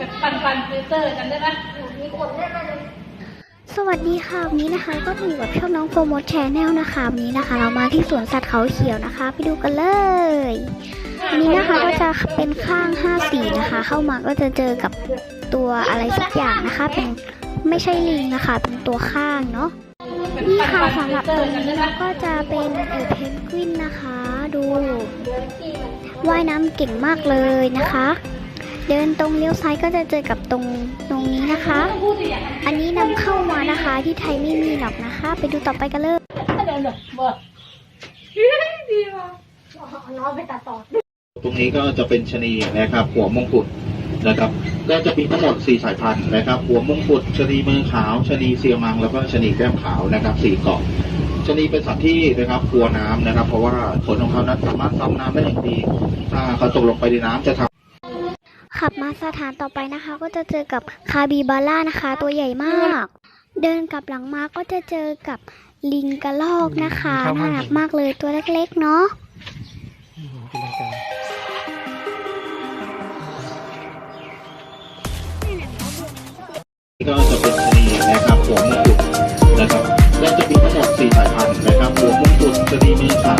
แบบปันปันฟิลเตอร์กันได้ไหมมีขนได้ไหมสวัสดีค่ะวันนี้นะคะก็อยู่กับช่องน้องโปรโมทแชนแนลนะคะวันนี้นะคะ เรามาที่สวนสัตว์เขาเขียวนะคะ ไปดูกันเลยวันนี้นะคะก็จะเป็นข้างห้าสีนะคะ เข้ามาก็จะเจอกับตัวอะไรสักอย่างนะคะ เป็นไม่ใช่ลิงนะคะ เป็นตัวข้างเนาะนี่ค่ะสำหรับตรงนี้ก็จะเป็นเออเพนกวินนะคะ ดูว่ายน้ำเก่งมากเลยนะคะ เดินตรงเลี้ยวซ้ายก็จะเจอกับตรงตรงนี้นะคะ อันนี้นำเข้ามานะคะที่ไทยไม่มีหรอกนะคะ ไปดูต่อไปกันเลยตรงนี้ก็จะเป็นชะนีนะครับ หัวมงกุฎนะครับ ก็จะมีทั้งหมด 4 สายพันธุ์นะครับ หัวมงกุฎชะนีมือขาวชะนีเซียมัง แล้วก็ชะนีแก้มขาวนะครับสี่เกาะชะนีเป็นสัตว์ที่นะครับกลัวน้ำนะครับ เพราะว่าขนของเขานั้นสามารถซับน้ำได้อย่างดี ถ้าเขาตกลงไปในน้ำจะทำ ขับมาสถานต่อไปนะคะ ก็จะเจอกับคาบิบาร่านะคะ ตัวใหญ่มาก เดินกลับหลังมาก็จะเจอกับลิงกระลอกนะคะน่ารักมากเลยตัวเล็กๆเนาะก็จะเป็นชะนีนะครับหัวมงกุฎนะครับก็จะมีทั้งหมด4สายพันธุ์นะครับหัวมงกุฎชะนีมือขาว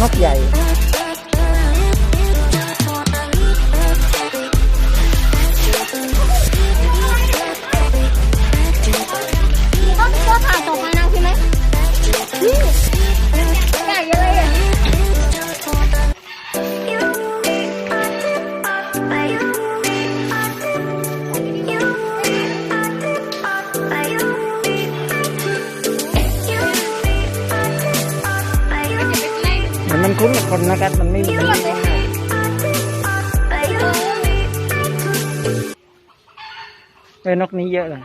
กล้อ มือนมันคุ้นกับคนนะครับ มันไม่มันไม่ง่ายเออนกนี้เยอะเลย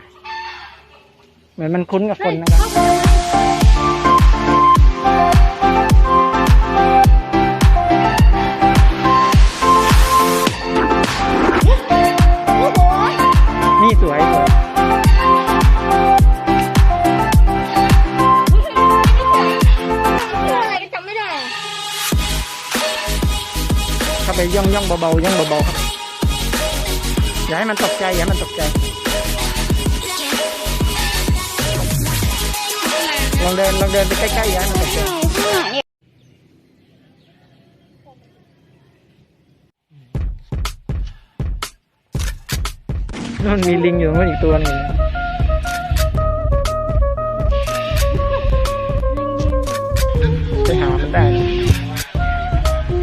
เหมือนมันคุ้นกับคนนะครับ เข้าไปย่องย่องเบาๆย่องเบาๆครับอย่าใ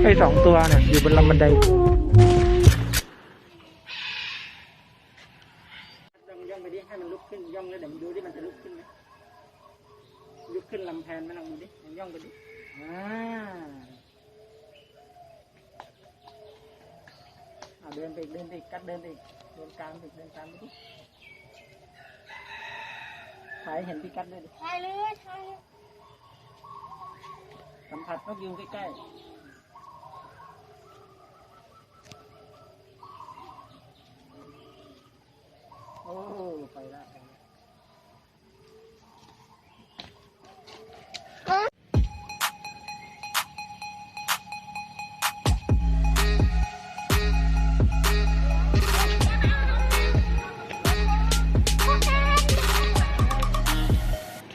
อ้สองตัวเนี่ยอยู่บนลำบันไดย่องย่องไปดิให้มันลุกขึ้นย่องแล้วเดี๋ยวมันดูดิมันจะลุกขึ้นไหมลุกขึ้นลำแพนไหมลองดูดิย่องไปดิอ่าอ่าเดินไปอีกเดินไปอีกกัดเดินไปอีกเดินตามไปอีกเดินตามไปดิถ่ายให้เห็นพี่กัดด้วยดิใช่เลยใช่สัมผัสนกยูงใกล้ๆ